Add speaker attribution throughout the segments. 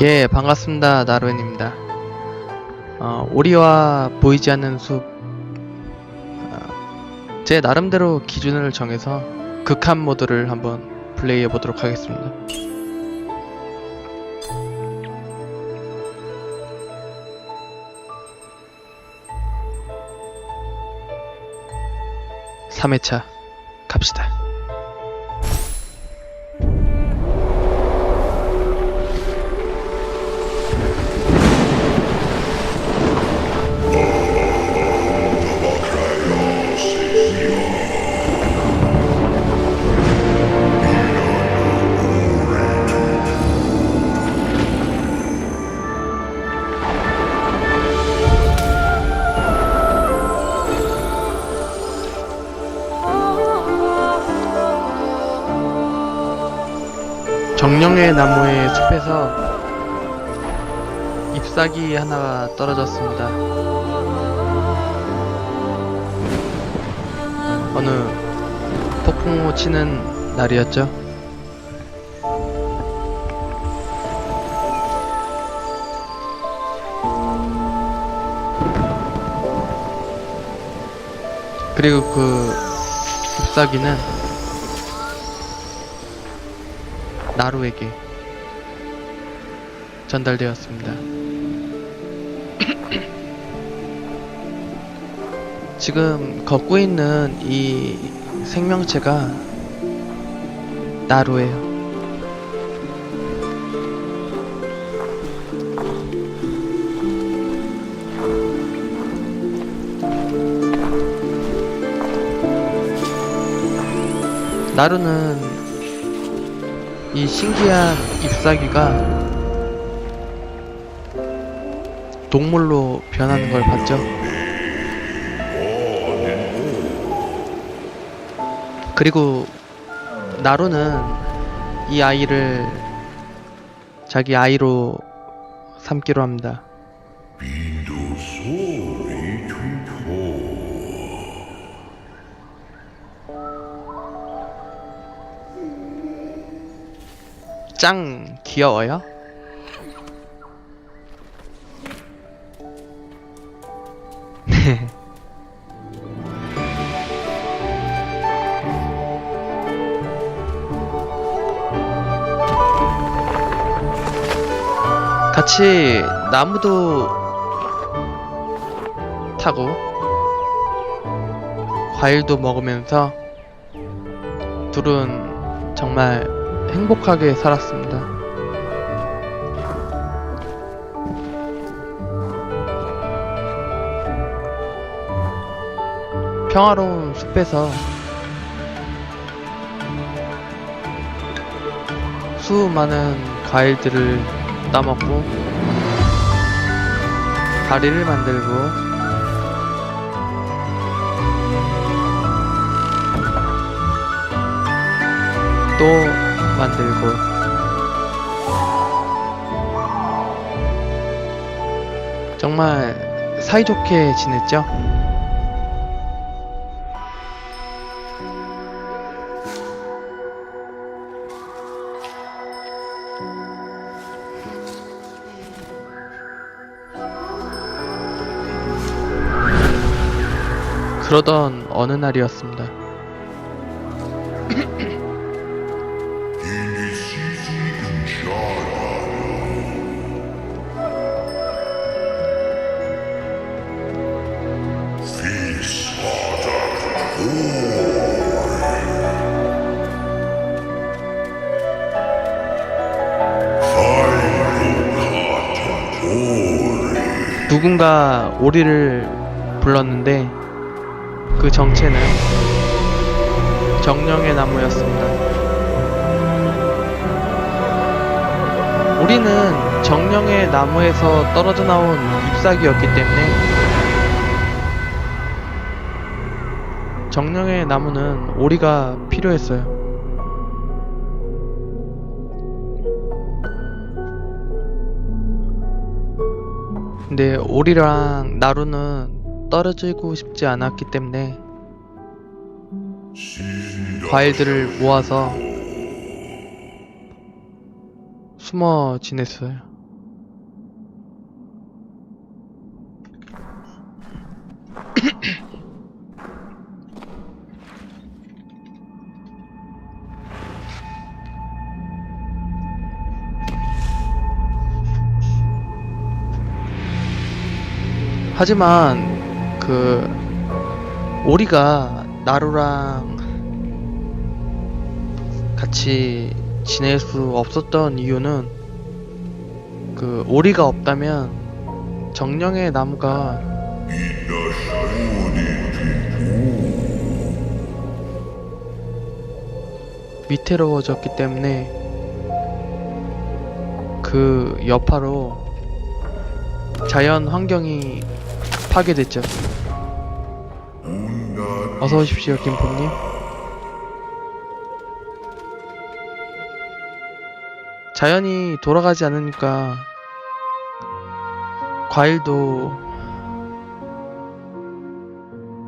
Speaker 1: 예, 반갑습니다. 나루엔입니다. 어, 오리와 보이지 않는 숲. 어, 제 나름대로 기준을 정해서 극한 모드를 한번 플레이해 보도록 하겠습니다. 삼회차 갑시다. 정령의 나무의 숲에서 잎사귀 하나가 떨어졌습니다. 어느 폭풍우 치는 날이었죠. 그리고 그 잎사귀는 나루에게 전달되었습니다. 지금 걷고 있는 이 생명체가 나루예요. 나루는 이 신기한 잎사귀가 동물로 변하는 걸 봤죠. 그리고 나루는 이 아이를 자기 아이로 삼기로 합니다. 짱 귀여워요? 같이 나무도 타고 과일도 먹으면서 둘은 정말 행복하게 살았습니다. 평화로운 숲에서 수많은 과일들을 따먹고 다리를 만들고 또 만들고 정말 사이좋게 지냈죠? 그러던 어느 날이었습니다. 누군가 오리를 불렀는데 그 정체는 정령의 나무였습니다. 우리는 정령의 나무에서 떨어져 나온 잎사귀였기 때문에 정령의 나무는 오리가 필요했어요. 근데 오리랑 나루는 떨어지고 싶지 않았기 때문에 과일들을 모아서 숨어 지냈어요. 하지만 그 오리가 나루랑 같이 지낼 수 없었던 이유는 그 오리가 없다면 정령의 나무가 위태로워졌기 때문에 그 여파로 자연 환경이 파괴됐죠. 어서 오십시오, 김포님. 자연이 돌아가지 않으니까 과일도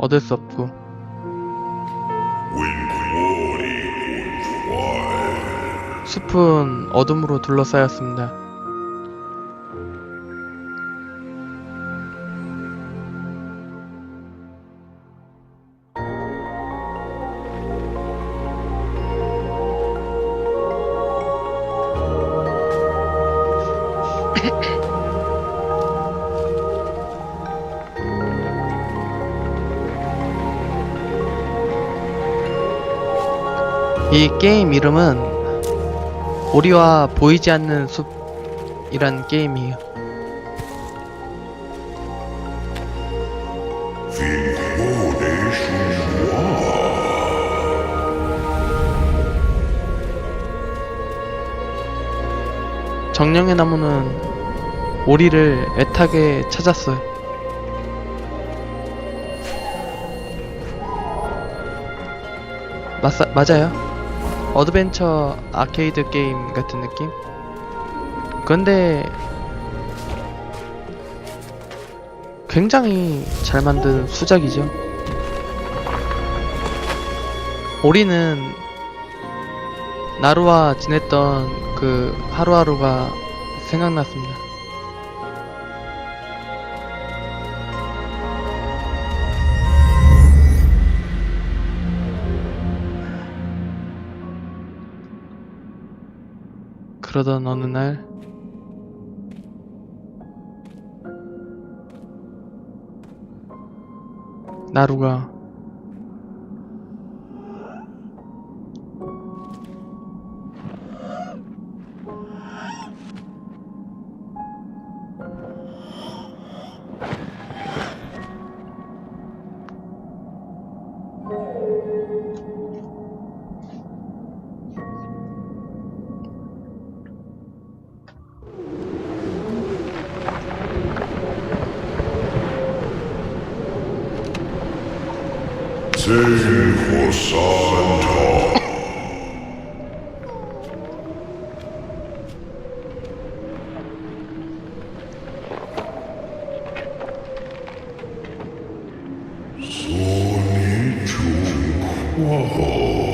Speaker 1: 얻을 수 없고 숲은 어둠으로 둘러싸였습니다. 게임 이름은 오리와 보이지 않는 숲이란 게임이에요. 정령의 나무는 오리를 애타게 찾았어요. 맞사, 맞아요. 어드벤처 아케이드 게임 같은 느낌? 근데 굉장히 잘 만든 수작이죠. 오리는 나루와 지냈던 그 하루하루가 생각났습니다. 그러던 어느 날 나루가 Whoa.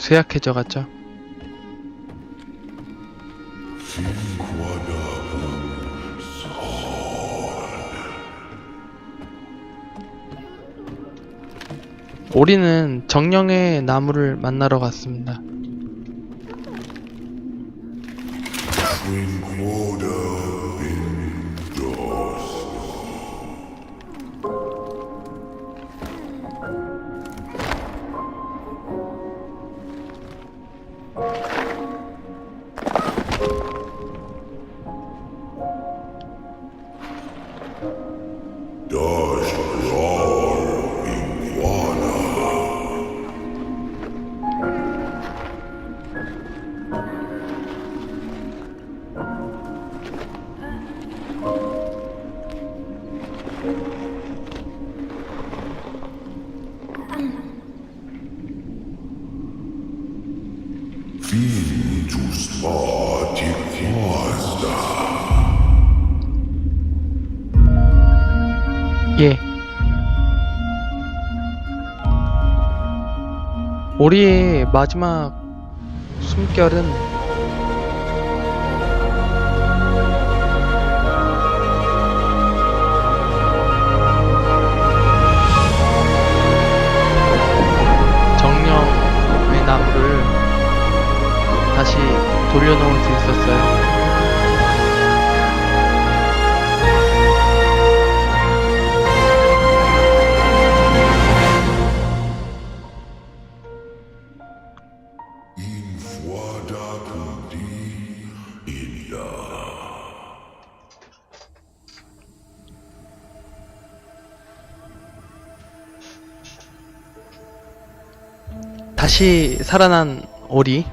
Speaker 1: 쇠약해져 갔죠.
Speaker 2: Sin Quada.
Speaker 1: 오리는 정령의 나무를 만나러 갔습니다. 오리의 마지막 숨결은 정령의 나무를 다시 돌려놓을 수 있었어요. 다시 살아난 오리.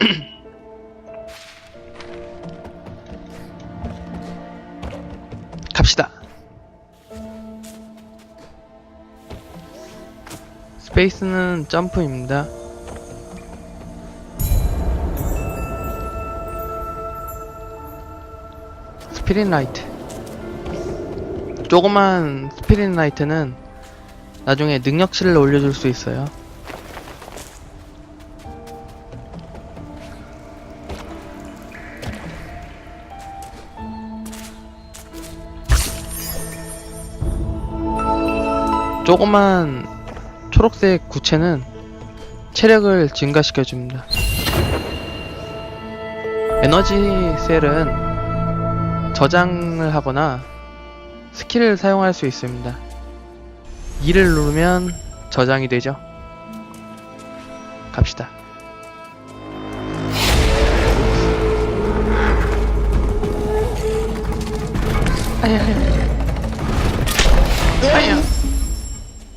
Speaker 1: 갑시다. 스페이스는 점프입니다. 스피릿 라이트. 조그만 스피릿 라이트는 나중에 능력치를 올려줄 수 있어요. 조그만 초록색 구체는 체력을 증가시켜줍니다. 에너지 셀은 저장을 하거나 스킬을 사용할 수 있습니다. 2를 누르면 저장이 되죠. 갑시다. 아야, 아야.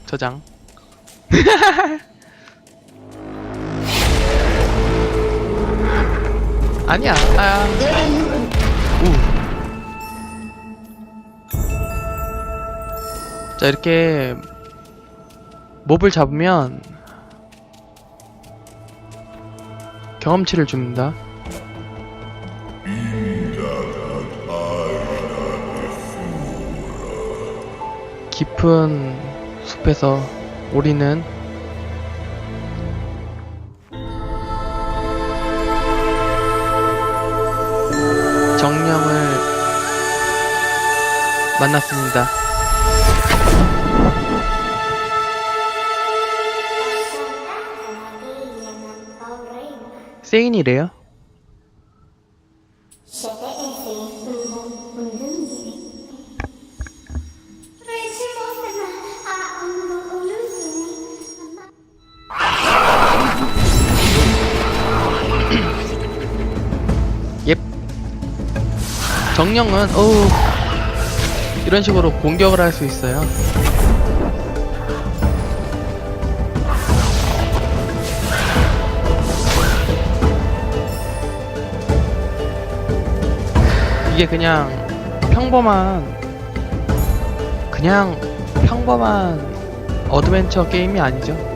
Speaker 1: 저장. 아니야. 아. 우. 자, 이렇게 몹을 잡으면 경험치를 줍니다. 깊은 숲에서 우리는 정령을 만났습니다. 세인이래요. 정령은 어우 이런 식으로 공격을 할 수 있어요. 이게 그냥 평범한 그냥 평범한 어드벤처 게임이 아니죠.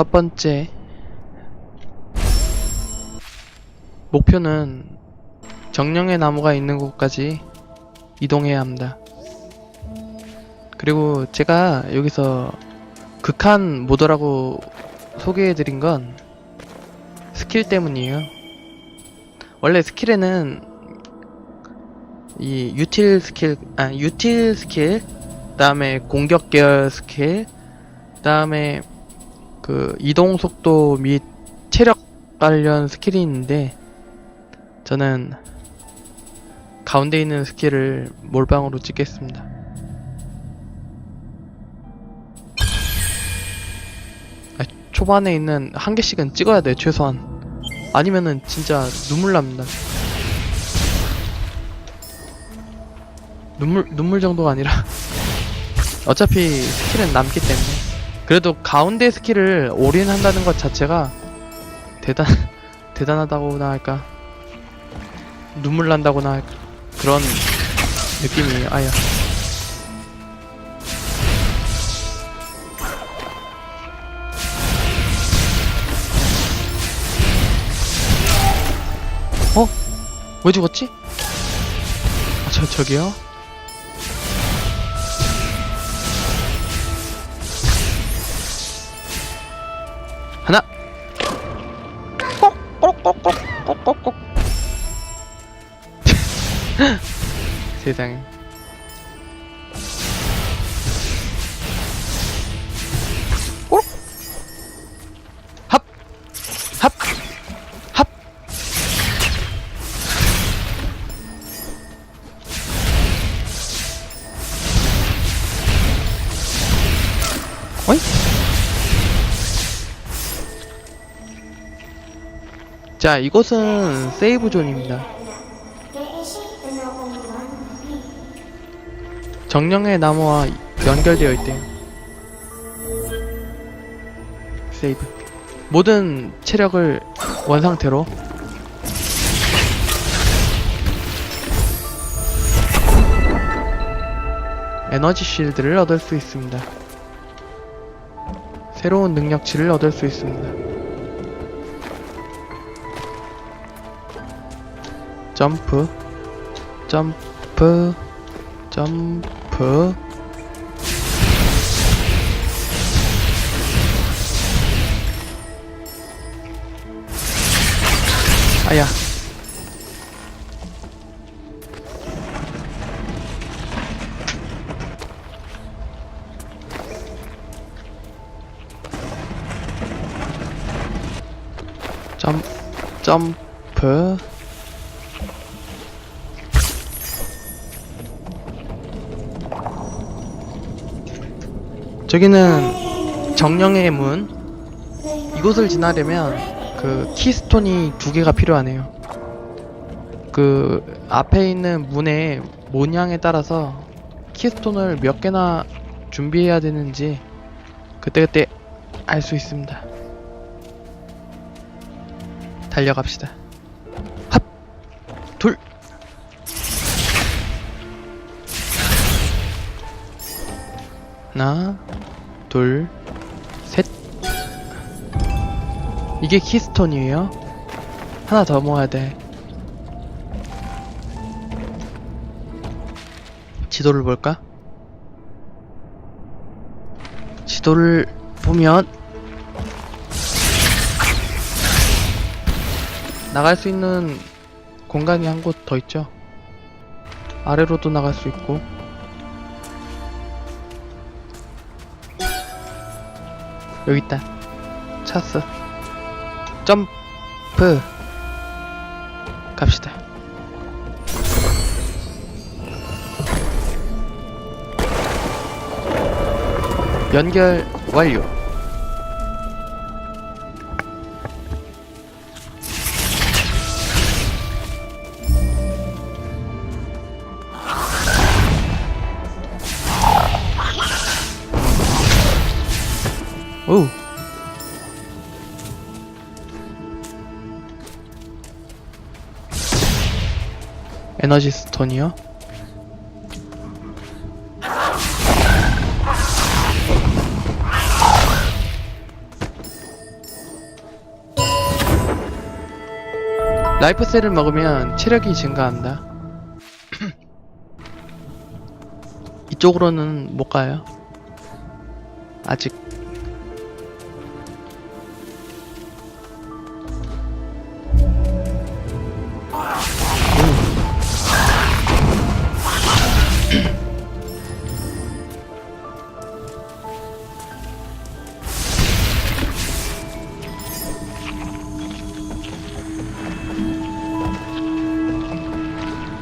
Speaker 1: 첫 번째 목표는 정령의 나무가 있는 곳까지 이동해야 합니다. 그리고 제가 여기서 극한 모드라고 소개해드린 건 스킬 때문이에요. 원래 스킬에는 이 유틸 스킬, 아, 유틸 스킬, 다음에 공격 계열 스킬, 다음에 그 이동 속도 및 체력 관련 스킬이 있는데 저는 가운데 있는 스킬을 몰빵으로 찍겠습니다. 아, 초반에 있는 한 개씩은 찍어야 돼 최소한. 아니면은 진짜 눈물 납니다. 눈물 눈물 정도가 아니라 어차피 스킬은 남기 때문에. 그래도 가운데 스킬을 올인한다는 것 자체가 대단 대단하다고나 할까 눈물 난다거나 할 그런 느낌이에요. 아야. 어? 왜 죽었지? 아, 저, 저기요? 꼭꼭꼭꼭꼭꼭꼭 세상에! 어이? 자, 이곳은 세이브 존입니다. 정령의 나무와 연결되어 있대요. 세이브. 모든 체력을 원상태로 에너지 실드를 얻을 수 있습니다. 새로운 능력치를 얻을 수 있습니다. 점프, 점프, 점프. 아야. 점, 점프. 저기는 정령의 문. 이곳을 지나려면 그 키스톤이 두 개가 필요하네요. 그 앞에 있는 문의 모양에 따라서 키스톤을 몇 개나 준비해야 되는지 그때그때 알 수 있습니다. 달려갑시다. 합! 둘! 하나, 둘, 셋. 이게 키스톤이에요. 하나 더 모아야 돼. 지도를 볼까? 지도를 보면 나갈 수 있는 공간이 한 곳 더 있죠. 아래로도 나갈 수 있고 여기 있다. 차스. 점프. 갑시다. 연결 완료. 에너지 스톤이요? 라이프셀을 먹으면 체력이 증가한다. 이쪽으로는 못 가요. 아직.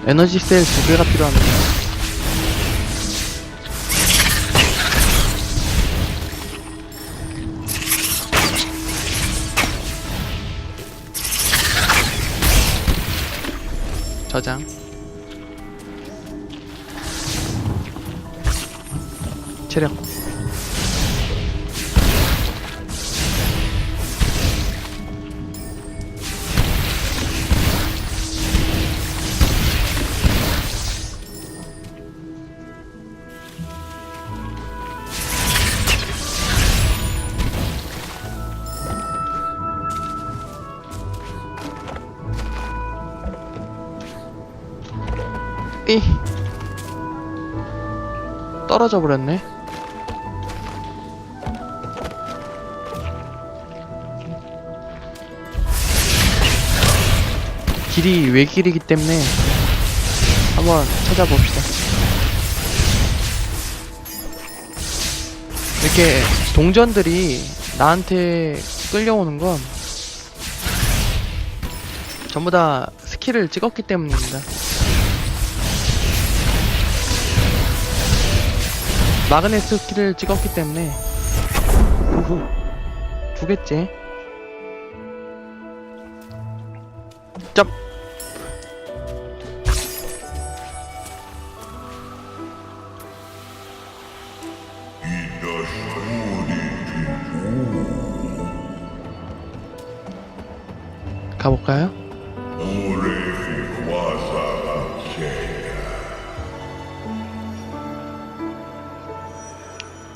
Speaker 1: 에너지 셀 두 개가 필요합니다. 저장. 체력. 떨어져 버렸네. 길이 외길이기 때문에 한번 찾아봅시다. 이렇게 동전들이 나한테 끌려오는 건 전부 다 스킬을 찍었기 때문입니다. 마그네스 스킬을 찍었기 때문에 우후 두 개째. 짭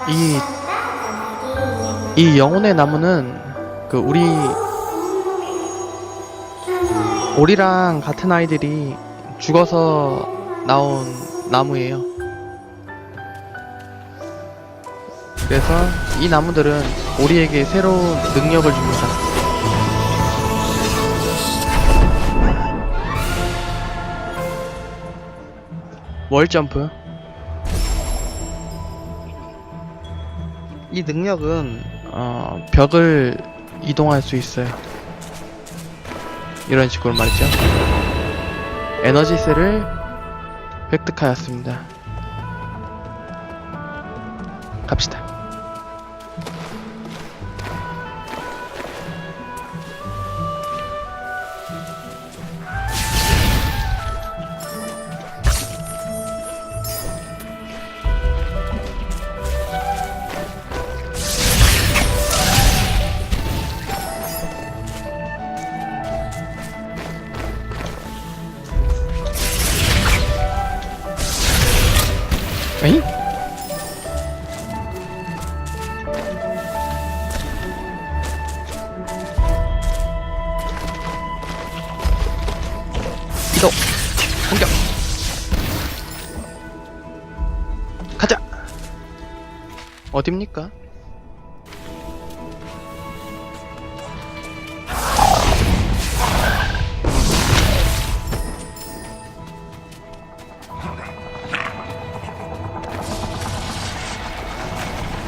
Speaker 1: 이, 이 영혼의 나무는 그 우리 우리랑 같은 아이들이 죽어서 나온 나무예요. 그래서 이 나무들은 우리에게 새로운 능력을 줍니다. 월점프 이 능력은 어, 벽을 이동할 수 있어요. 이런 식으로 말이죠. 에너지스를 획득하였습니다. 갑시다.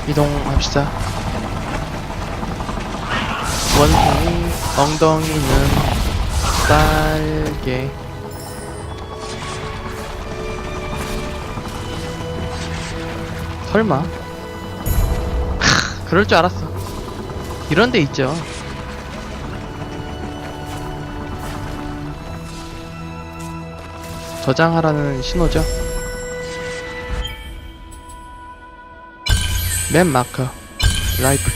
Speaker 1: 이동합시다. 원숭이 엉덩이는 딸게. 설마? 크, 그럴 줄 알았어. 이런 데 있죠. 저장하라는 신호죠 맵 마커. 라이프.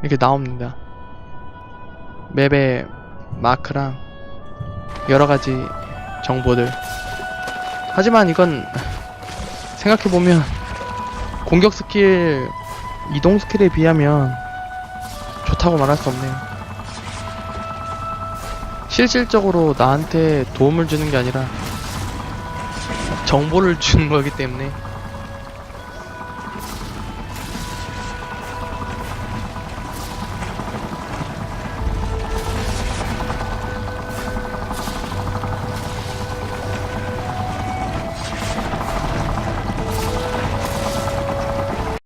Speaker 1: 이렇게 나옵니다. 맵의 마크랑 여러가지 정보들. 하지만 이건 생각해보면 공격 스킬 이동 스킬에 비하면 좋다고 말할 수 없네요. 실질적으로 나한테 도움을 주는 게 아니라 정보를 주는 거기 때문에